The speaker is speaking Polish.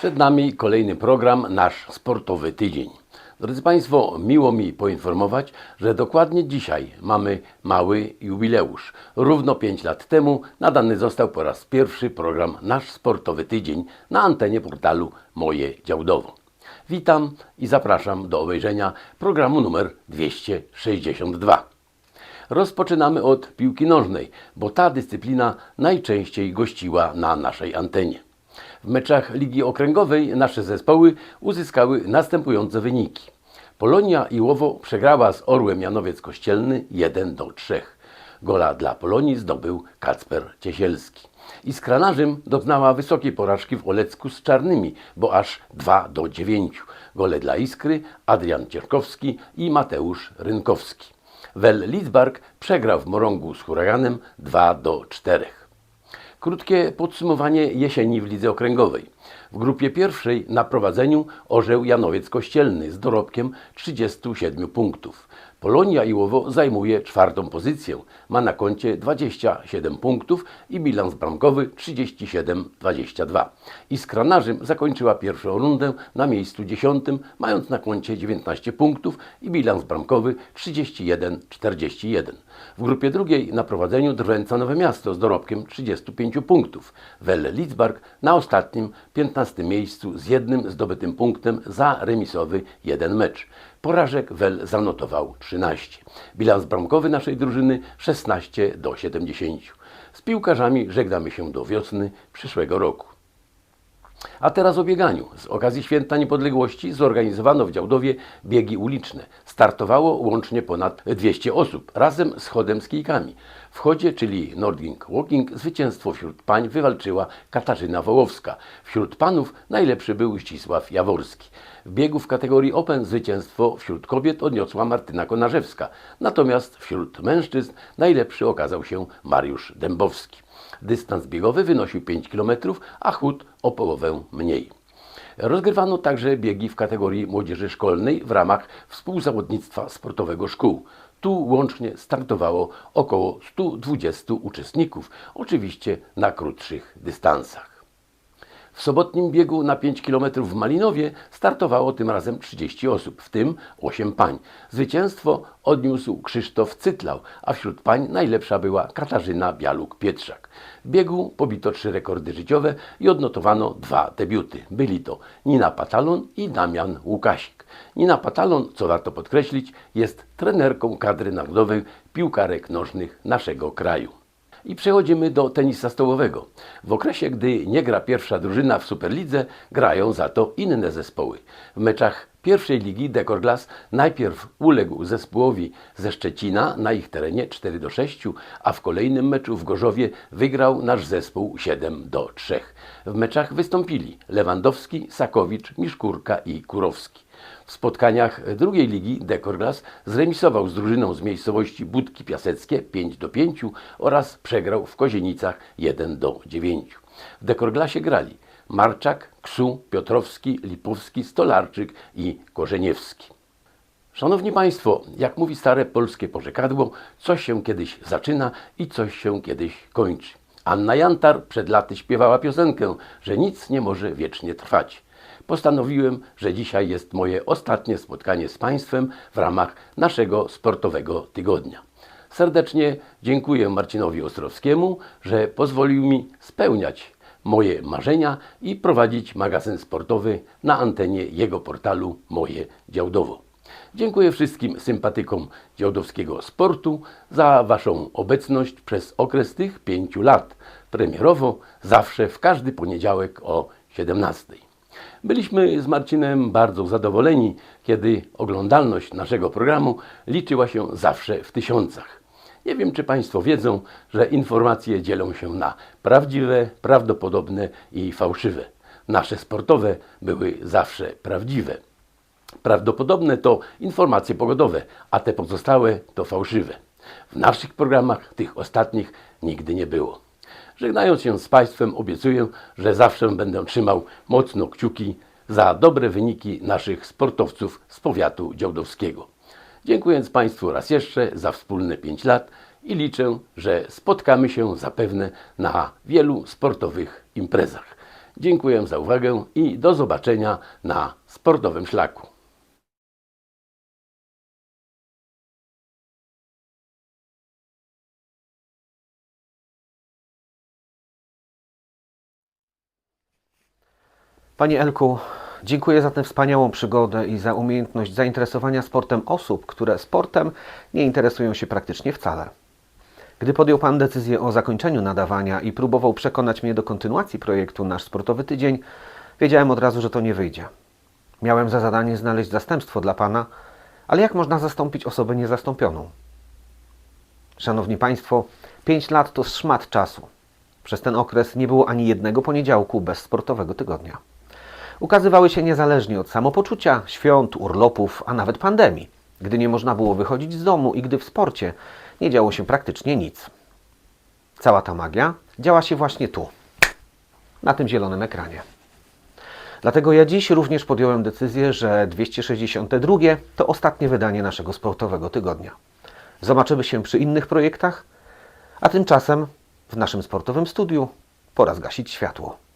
Przed nami kolejny program, nasz sportowy tydzień. Drodzy Państwo, miło mi poinformować, że dokładnie dzisiaj mamy mały jubileusz. Równo 5 lat temu nadany został po raz pierwszy program Nasz Sportowy Tydzień na antenie portalu Moje Działdowo. Witam i zapraszam do obejrzenia programu numer 262. Rozpoczynamy od piłki nożnej, bo ta dyscyplina najczęściej gościła na naszej antenie. W meczach Ligi Okręgowej nasze zespoły uzyskały następujące wyniki. Polonia Iłowo przegrała z Orłem Janowiec Kościelny 1 do 3. Gola dla Polonii zdobył Kacper Ciesielski. Iskra Narzym doznała wysokiej porażki w Olecku z Czarnymi, bo aż 2 do 9. Gole dla Iskry Adrian Cierkowski i Mateusz Rynkowski. Wel Lidzbark przegrał w Morągu z Huraganem 2 do 4. Krótkie podsumowanie jesieni w lidze okręgowej. W grupie pierwszej na prowadzeniu orzeł Janowiec Kościelny z dorobkiem 37 punktów. Polonia Iłowo zajmuje czwartą pozycję. Ma na koncie 27 punktów i bilans bramkowy 37-22. Iskra Narzym zakończyła pierwszą rundę na miejscu 10, mając na koncie 19 punktów i bilans bramkowy 31-41. W grupie drugiej na prowadzeniu Drwęca Nowe Miasto z dorobkiem 35 punktów. Welle Lidzbark na ostatnim 15 miejscu z jednym zdobytym punktem za remisowy jeden mecz. Porażek Wel zanotował 13. Bilans bramkowy naszej drużyny 16 do 70. Z piłkarzami żegnamy się do wiosny przyszłego roku. A teraz o bieganiu. Z okazji Święta Niepodległości zorganizowano w Działdowie biegi uliczne. Startowało łącznie ponad 200 osób, razem z chodem z kijkami. W chodzie, czyli Nordling Walking, zwycięstwo wśród pań wywalczyła Katarzyna Wołowska. Wśród panów najlepszy był Ścisław Jaworski. W biegu w kategorii Open zwycięstwo wśród kobiet odniosła Martyna Konarzewska. Natomiast wśród mężczyzn najlepszy okazał się Mariusz Dębowski. Dystans biegowy wynosił 5 km, a chód o połowę mniej. Rozgrywano także biegi w kategorii młodzieży szkolnej w ramach współzawodnictwa sportowego szkół. Tu łącznie startowało około 120 uczestników, oczywiście na krótszych dystansach. W sobotnim biegu na 5 km w Malinowie startowało tym razem 30 osób, w tym 8 pań. Zwycięstwo odniósł Krzysztof Cytlał, a wśród pań najlepsza była Katarzyna Bialuk-Pietrzak. W biegu pobito trzy rekordy życiowe i odnotowano dwa debiuty. Byli to Nina Patalon i Damian Łukasik. Nina Patalon, co warto podkreślić, jest trenerką kadry narodowej piłkarek nożnych naszego kraju. I przechodzimy do tenisa stołowego. W okresie, gdy nie gra pierwsza drużyna w Superlidze, grają za to inne zespoły. W meczach pierwszej ligi Dekorglas najpierw uległ zespołowi ze Szczecina na ich terenie 4 do 6, a w kolejnym meczu w Gorzowie wygrał nasz zespół 7 do 3. W meczach wystąpili Lewandowski, Sakowicz, Miszkurka i Kurowski. W spotkaniach drugiej ligi Dekorglas zremisował z drużyną z miejscowości Budki Piaseckie 5 do 5 oraz przegrał w Kozienicach 1 do 9. W Dekorglasie grali Marczak, Ksu, Piotrowski, Lipowski, Stolarczyk i Korzeniewski. Szanowni Państwo, jak mówi stare polskie porzekadło, coś się kiedyś zaczyna i coś się kiedyś kończy. Anna Jantar przed laty śpiewała piosenkę, że nic nie może wiecznie trwać postanowiłem, że dzisiaj jest moje ostatnie spotkanie z Państwem w ramach naszego sportowego tygodnia. Serdecznie dziękuję Marcinowi Ostrowskiemu, że pozwolił mi spełniać moje marzenia i prowadzić magazyn sportowy na antenie jego portalu Moje Działdowo. Dziękuję wszystkim sympatykom działdowskiego sportu za Waszą obecność przez okres tych pięciu lat. Premierowo zawsze w każdy poniedziałek o 17. Byliśmy z Marcinem bardzo zadowoleni, kiedy oglądalność naszego programu liczyła się zawsze w tysiącach. Nie wiem, czy Państwo wiedzą, że informacje dzielą się na prawdziwe, prawdopodobne i fałszywe. Nasze sportowe były zawsze prawdziwe. Prawdopodobne to informacje pogodowe, a te pozostałe to fałszywe. W naszych programach tych ostatnich nigdy nie było. Żegnając się z Państwem, obiecuję, że zawsze będę trzymał mocno kciuki za dobre wyniki naszych sportowców z powiatu działdowskiego. Dziękując Państwu raz jeszcze za wspólne 5 lat i liczę, że spotkamy się zapewne na wielu sportowych imprezach. Dziękuję za uwagę i do zobaczenia na sportowym szlaku. Panie Elku, dziękuję za tę wspaniałą przygodę i za umiejętność zainteresowania sportem osób, które sportem nie interesują się praktycznie wcale. Gdy podjął Pan decyzję o zakończeniu nadawania i próbował przekonać mnie do kontynuacji projektu Nasz Sportowy Tydzień, wiedziałem od razu, że to nie wyjdzie. Miałem za zadanie znaleźć zastępstwo dla Pana, ale jak można zastąpić osobę niezastąpioną? Szanowni Państwo, 5 lat to szmat czasu. Przez ten okres nie było ani jednego poniedziałku bez sportowego tygodnia. Ukazywały się niezależnie od samopoczucia, świąt, urlopów, a nawet pandemii, gdy nie można było wychodzić z domu i gdy w sporcie nie działo się praktycznie nic. Cała ta magia działa się właśnie tu, na tym zielonym ekranie. Dlatego ja dziś również podjąłem decyzję, że 262 to ostatnie wydanie naszego sportowego tygodnia. Zobaczymy się przy innych projektach, a tymczasem w naszym sportowym studiu pora zgasić światło.